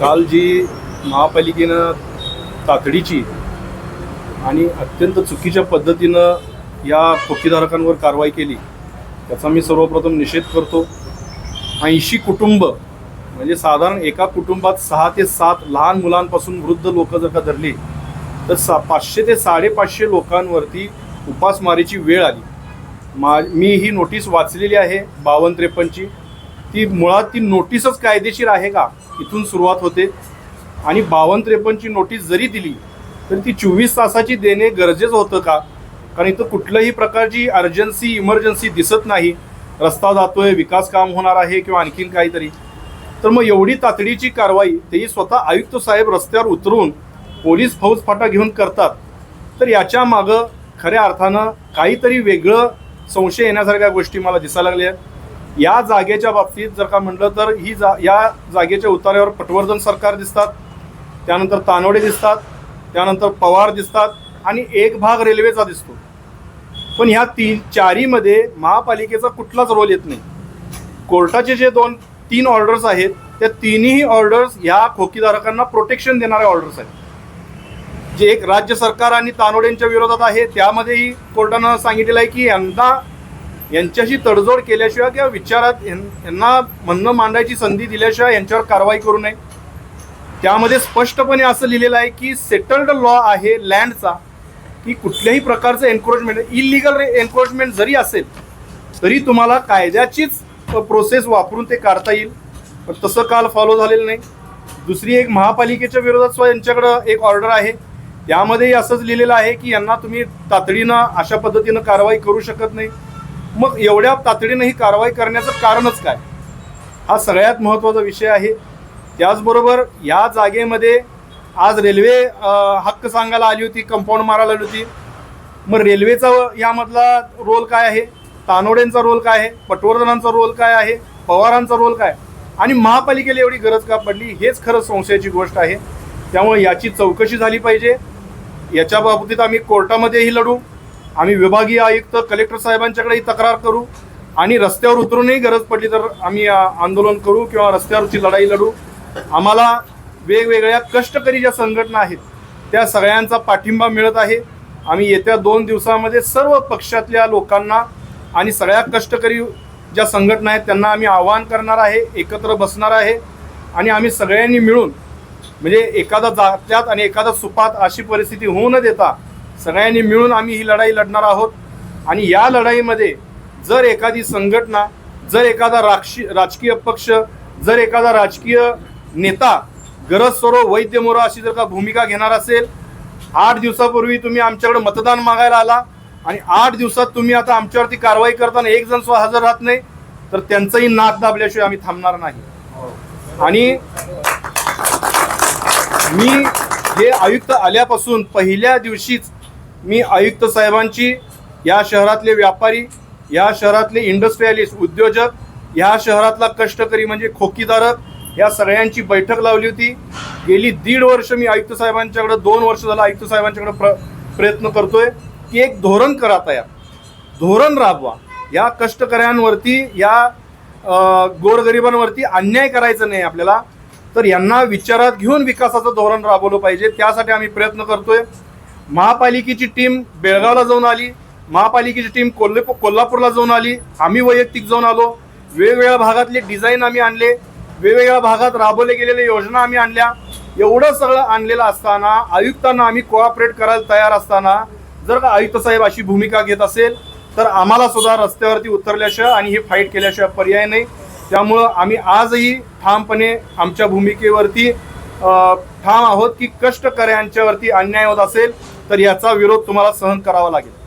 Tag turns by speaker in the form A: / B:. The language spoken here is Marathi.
A: काल जी महापालिकेनं तातडीची आणि अत्यंत चुकीच्या पद्धतीनं या खोकीधारकांवर कारवाई केली त्याचा मी सर्वप्रथम निषेध करतो. ऐंशी कुटुंब म्हणजे साधारण एका कुटुंबात सहा ते सात लहान मुलांपासून वृद्ध लोक जर का धरली तर सा पाचशे ते साडेपाचशे लोकांवरती उपासमारीची वेळ आली. मा मी ही नोटीस वाचलेली आहे बावन्न त्रेपन्नची. ती मुळात ती नोटीसच कायदेशीर आहे का? इथून सुरुवात होते. आणि बावन्न त्रेपन्नची नोटीस जरी दिली तर ती चोवीस तासाची देणे गरजेचं होतं का? कारण इथं कुठल्याही प्रकारची अर्जन्सी इमर्जन्सी दिसत नाही. रस्ता जातोय विकास काम होणार आहे किंवा आणखीन काहीतरी. तर मग एवढी तातडीची कारवाई तेही स्वतः आयुक्त साहेब रस्त्यावर उतरून पोलीस फौज फाटा घेऊन करतात. तर याच्या मागं खऱ्या अर्थानं काहीतरी वेगळं संशय येण्यासारख्या गोष्टी मला दिसायला लागल्या. आहेत या जागेच्या बाबतीत जर का म्हटलं तर ही जा या जागेच्या उतार्यावर पटवर्धन सरकार दिसतात त्यानंतर तानोडे दिसतात त्यानंतर पवार दिसतात आणि एक भाग रेल्वेचा दिसतो. पण ह्या तीन चारीमध्ये महापालिकेचा कुठलाच रोल येत नाही. कोर्टाचे जे दोन तीन ऑर्डर्स आहेत त्या तिन्ही ऑर्डर्स ह्या खोकीधारकांना प्रोटेक्शन देणाऱ्या ऑर्डर्स आहेत. जे एक राज्य सरकार आणि तानोडेंच्या विरोधात आहे त्यामध्येही कोर्टानं सांगितलेलं आहे की यांना यांच्याशी तडजोड केल्याशिवाय किंवा विचारात यांना म्हणणं मांडायची संधी दिल्याशिवाय यांच्यावर कारवाई करू नये. त्यामध्ये स्पष्टपणे असं लिहिलेलं आहे की सेटल्ड लॉ आहे लँडचा की कुठल्याही प्रकारचं एन्क्रोचमेंट इलिगल एन्क्रोचमेंट जरी असेल तरी तुम्हाला कायद्याचीच प्रोसेस वापरून ते काढता येईल. पण तसं काल फॉलो झालेलं नाही. दुसरी एक महापालिकेच्या विरोधात सुद्धा यांच्याकडं एक ऑर्डर आहे. त्यामध्येही असंच लिहिलेलं आहे की यांना तुम्ही तातडीनं अशा पद्धतीनं कारवाई करू शकत नाही. मग एवढ्या तातडीनं ही कारवाई करण्याचं कारणच काय? हा सगळ्यात महत्त्वाचा विषय आहे. त्याचबरोबर या जागेमध्ये आज रेल्वे हक्क सांगायला आली होती कंपाऊंड मारायला आली होती. मग रेल्वेचा यामधला रोल काय आहे? तानोडेंचा रोल काय आहे? पटवर्धनांचा रोल काय आहे? पवारांचा रोल काय? आणि महापालिकेला एवढी गरज का पडली? हेच खरं संशयाची गोष्ट आहे. त्यामुळे याची चौकशी झाली पाहिजे. याच्या बाबतीत आम्ही कोर्टामध्येही लढू. आम्ही विभागीय आयुक्त कलेक्टर साहेबांच्याकडेही तक्रार करू आणि रस्त्यावर उतरूनही गरज पडली तर आम्ही आंदोलन करू किंवा रस्त्यावरची लढाई लढू. आम्हाला वेगवेगळ्या कष्टकरी ज्या संघटना आहेत त्या सगळ्यांचा पाठिंबा मिळत आहे. आम्ही येत्या दोन दिवसामध्ये सर्व पक्षातल्या लोकांना आणि सगळ्या कष्टकरी ज्या संघटना आहेत त्यांना आम्ही आवाहन करणार आहे एकत्र बसणार आहे आणि आम्ही सगळ्यांनी मिळून म्हणजे एखादा जात्यात आणि एखादा सुपात अशी परिस्थिती होऊ न देता सगळ्यांनी मिळून आम्ही ही लढाई लढणार आहोत. आणि या लढाईमध्ये जर एखादी संघटना जर एखादा राक्षी राजकीय पक्ष जर एखादा राजकीय नेता गरज सरो वैद्य मोरो अशी जर का भूमिका घेणार असेल आठ दिवसापूर्वी तुम्ही आमच्याकडे मतदान मागायला आला आणि आठ दिवसात तुम्ही आता आमच्यावरती कारवाई करताना एक जण सुद्धा हजर राहत नाही तर त्यांचंही नाक दाबल्याशिवाय आम्ही थांबणार नाही. आणि मी हे आयुक्त आल्यापासून पहिल्या दिवशीच मी आयुक्त साहेबांची या शहरातले व्यापारी या शहरातले इंडस्ट्रियलिस्ट उद्योजक या शहरातला कष्टकरी म्हणजे खोकीधारक या सगळ्यांची बैठक लावली होती. गेली दीड वर्ष मी आयुक्त साहेबांच्याकडे दोन वर्ष झालं आयुक्त साहेबांच्याकडे प्र प्रयत्न करतोय की एक धोरण करा तयार. धोरण राबवा. या कष्टकऱ्यांवरती या गोरगरिबांवरती अन्याय करायचा नाही आपल्याला. तर यांना विचारात घेऊन विकासाचं धोरण राबवलं पाहिजे. त्यासाठी आम्ही प्रयत्न करतोय. महापालिकेची टीम बेळगावला जाऊन आली. महापालिकेची टीम कोल्हापूर कोल्हापूरला जाऊन आली. आम्ही वैयक्तिक जाऊन आलो. वेगवेगळ्या भागातले डिझाईन आम्ही आणले. वेगवेगळ्या भागात राबवले गेलेल्या योजना आम्ही आणल्या. एवढं सगळं आणलेलं असताना आयुक्तांना आम्ही कोऑपरेट करायला तयार असताना जर का आयुक्त साहेब अशी भूमिका घेत असेल तर आम्हाला सुद्धा रस्त्यावरती उतरल्याशिवाय आणि हे फाईट केल्याशिवाय पर्याय नाही. त्यामुळं आम्ही आजही ठामपणे आमच्या भूमिकेवरती ठाम आहोत की कष्टकऱ्यांच्यावरती अन्याय होत असेल तर याचा विरोध तुम्हाला सहन करावा लागेल.